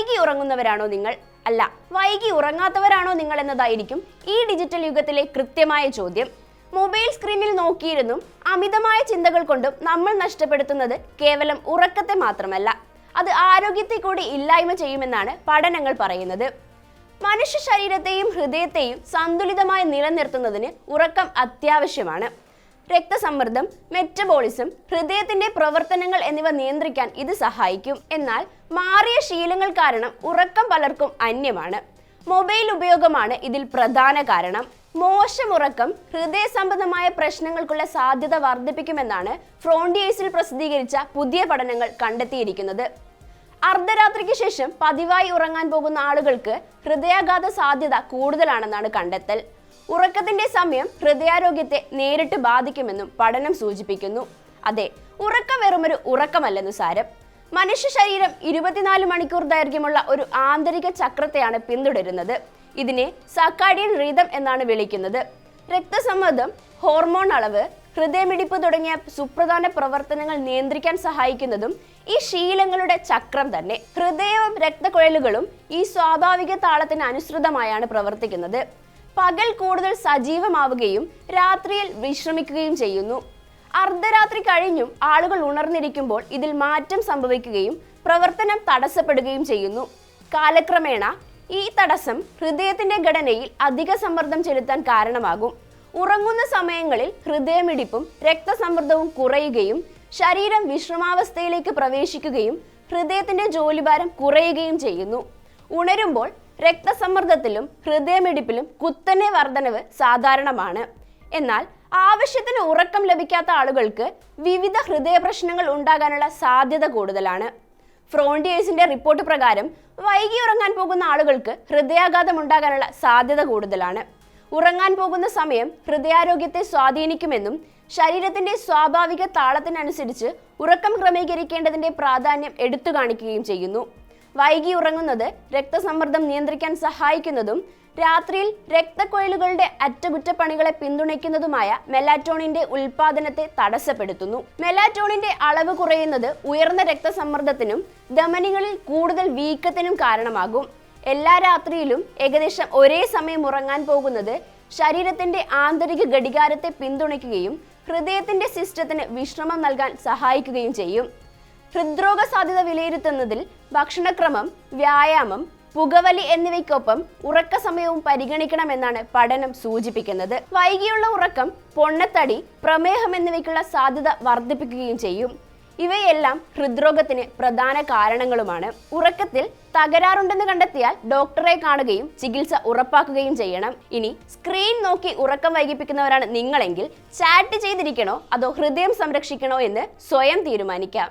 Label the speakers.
Speaker 1: വൈകി ഉറങ്ങുന്നവരാണോ നിങ്ങൾ? അല്ല വൈകി ഉറങ്ങാത്തവരാണോ നിങ്ങൾ എന്നതായിരിക്കും ഈ ഡിജിറ്റൽ യുഗത്തിലെ കൃത്യമായ ചോദ്യം. മൊബൈൽ സ്ക്രീനിൽ നോക്കിയിരുന്നും അമിതമായ ചിന്തകൾ കൊണ്ടും നമ്മൾ നഷ്ടപ്പെടുത്തുന്നത് കേവലം ഉറക്കത്തെ മാത്രമല്ല അത് ആരോഗ്യത്തെ കൂടി ഇല്ലായ്മ ചെയ്യുമെന്നാണ് പഠനങ്ങൾ പറയുന്നത്. മനുഷ്യ ശരീരത്തെയും ഹൃദയത്തെയും സന്തുലിതമായി നിലനിർത്തുന്നതിന് ഉറക്കം അത്യാവശ്യമാണ്. രക്തസമ്മർദ്ദം മെറ്റബോളിസം ഹൃദയത്തിന്റെ പ്രവർത്തനങ്ങൾ എന്നിവ നിയന്ത്രിക്കാൻ ഇത് സഹായിക്കും. എന്നാൽ മാറിയ ശീലങ്ങൾ കാരണം ഉറക്കം പലർക്കും അന്യമാണ്. മൊബൈൽ ഉപയോഗമാണ് ഇതിൽ പ്രധാന കാരണം. മോശം ഉറക്കം ഹൃദയ സംബന്ധമായ പ്രശ്നങ്ങൾക്കുള്ള സാധ്യത വർദ്ധിപ്പിക്കുമെന്നാണ് ഫ്രോണ്ടിയേഴ്സിൽ പ്രസിദ്ധീകരിച്ച പുതിയ പഠനങ്ങൾ കണ്ടെത്തിയിരിക്കുന്നത്. അർദ്ധരാത്രിക്ക് ശേഷം പതിവായി ഉറങ്ങാൻ പോകുന്ന ആളുകൾക്ക് ഹൃദയാഘാത സാധ്യത കൂടുതലാണെന്നാണ് കണ്ടെത്തൽ. ഉറക്കത്തിന്റെ സമയം ഹൃദയാരോഗ്യത്തെ നേരിട്ട് ബാധിക്കുമെന്നും പഠനം സൂചിപ്പിക്കുന്നു. അതെ ഉറക്കം വെറുമൊരു ഉറക്കമല്ലെന്നു സാരം. മനുഷ്യ ശരീരം ഇരുപത്തിനാല് മണിക്കൂർ ദൈർഘ്യമുള്ള ഒരു ആന്തരിക ചക്രത്തെയാണ് പിന്തുടരുന്നത്. ഇതിനെ സക്കാഡിയൻ റീതം എന്നാണ് വിളിക്കുന്നത്. രക്തസമ്മർദ്ദം ഹോർമോൺ അളവ് ഹൃദയമിടിപ്പ് തുടങ്ങിയ സുപ്രധാന പ്രവർത്തനങ്ങൾ നിയന്ത്രിക്കാൻ സഹായിക്കുന്നതും ഈ ശീലങ്ങളുടെ ചക്രം തന്നെ. ഹൃദയവും രക്തക്കുഴലുകളും ഈ സ്വാഭാവിക താളത്തിന് അനുസൃതമായാണ് പ്രവർത്തിക്കുന്നത്. പകൽ കൂടുതൽ സജീവമാവുകയും രാത്രിയിൽ വിശ്രമിക്കുകയും ചെയ്യുന്നു. അർദ്ധരാത്രി കഴിഞ്ഞും ആളുകൾ ഉണർന്നിരിക്കുമ്പോൾ ഇതിൽ മാറ്റം സംഭവിക്കുകയും പ്രവർത്തനം തടസ്സപ്പെടുകയും ചെയ്യുന്നു. കാലക്രമേണ ഈ തടസ്സം ഹൃദയത്തിന്റെ ഘടനയിൽ അധിക സമ്മർദ്ദം ചെലുത്താൻ കാരണമാകും. ഉറങ്ങുന്ന സമയങ്ങളിൽ ഹൃദയമിടിപ്പും രക്തസമ്മർദ്ദവും കുറയുകയും ശരീരം വിശ്രമാവസ്ഥയിലേക്ക് പ്രവേശിക്കുകയും ഹൃദയത്തിന്റെ ജോലിഭാരം കുറയുകയും ചെയ്യുന്നു. ഉണരുമ്പോൾ രക്തസമ്മർദ്ദത്തിലും ഹൃദയമിടിപ്പിലും കുത്തനെ വർധനവ് സാധാരണമാണ്. എന്നാൽ ആവശ്യത്തിന് ഉറക്കം ലഭിക്കാത്ത ആളുകൾക്ക് വിവിധ ഹൃദയ പ്രശ്നങ്ങൾ ഉണ്ടാകാനുള്ള സാധ്യത കൂടുതലാണ്. ഫ്രോണ്ടിയേഴ്സിന്റെ റിപ്പോർട്ട് പ്രകാരം വൈകി ഉറങ്ങാൻ പോകുന്ന ആളുകൾക്ക് ഹൃദയാഘാതം ഉണ്ടാകാനുള്ള സാധ്യത കൂടുതലാണ്. ഉറങ്ങാൻ പോകുന്ന സമയം ഹൃദയാരോഗ്യത്തെ സ്വാധീനിക്കുമെന്നും ശരീരത്തിന്റെ സ്വാഭാവിക താളത്തിനനുസരിച്ച് ഉറക്കം ക്രമീകരിക്കേണ്ടതിന്റെ പ്രാധാന്യം എടുത്തു കാണിക്കുകയും ചെയ്യുന്നു. വൈകി ഉറങ്ങുന്നത് രക്തസമ്മർദ്ദം നിയന്ത്രിക്കാൻ സഹായിക്കുന്നതും രാത്രിയിൽ രക്തക്കൊഴലുകളുടെ അറ്റകുറ്റപ്പണികളെ പിന്തുണയ്ക്കുന്നതുമായ മെലാറ്റോണിന്റെ ഉൽപാദനത്തെ തടസ്സപ്പെടുത്തുന്നു. മെലാറ്റോണിന്റെ അളവ് കുറയുന്നത് ഉയർന്ന രക്തസമ്മർദ്ദത്തിനും ധമനികളിൽ കൂടുതൽ വീക്കത്തിനും കാരണമാകും. എല്ലാ രാത്രിയിലും ഏകദേശം ഒരേ സമയം ഉറങ്ങാൻ പോകുന്നത് ശരീരത്തിന്റെ ആന്തരിക ഘടികാരത്തെ പിന്തുണയ്ക്കുകയും ഹൃദയത്തിന്റെ സിസ്റ്റത്തിന് വിശ്രമം നൽകാൻ സഹായിക്കുകയും ചെയ്യും. ഹൃദ്രോഗ സാധ്യത വിലയിരുത്തുന്നതിൽ ഭക്ഷണക്രമം വ്യായാമം പുകവലി എന്നിവയ്ക്കൊപ്പം ഉറക്ക സമയവും പരിഗണിക്കണമെന്നാണ് പഠനം സൂചിപ്പിക്കുന്നത്. വൈകിയുള്ള ഉറക്കം പൊണ്ണത്തടി പ്രമേഹം എന്നിവയ്ക്കുള്ള സാധ്യത വർദ്ധിപ്പിക്കുകയും ചെയ്യും. ഇവയെല്ലാം ഹൃദ്രോഗത്തിന് പ്രധാന കാരണങ്ങളുമാണ്. ഉറക്കത്തിൽ തകരാറുണ്ടെന്ന് കണ്ടെത്തിയാൽ ഡോക്ടറെ കാണുകയും ചികിത്സ ഉറപ്പാക്കുകയും ചെയ്യണം. ഇനി സ്ക്രീൻ നോക്കി ഉറക്കം വൈകിപ്പിക്കുന്നവരാണ് നിങ്ങളെങ്കിൽ ചാറ്റ് ചെയ്തിരിക്കണോ അതോ ഹൃദയം സംരക്ഷിക്കണോ എന്ന് സ്വയം തീരുമാനിക്കാം.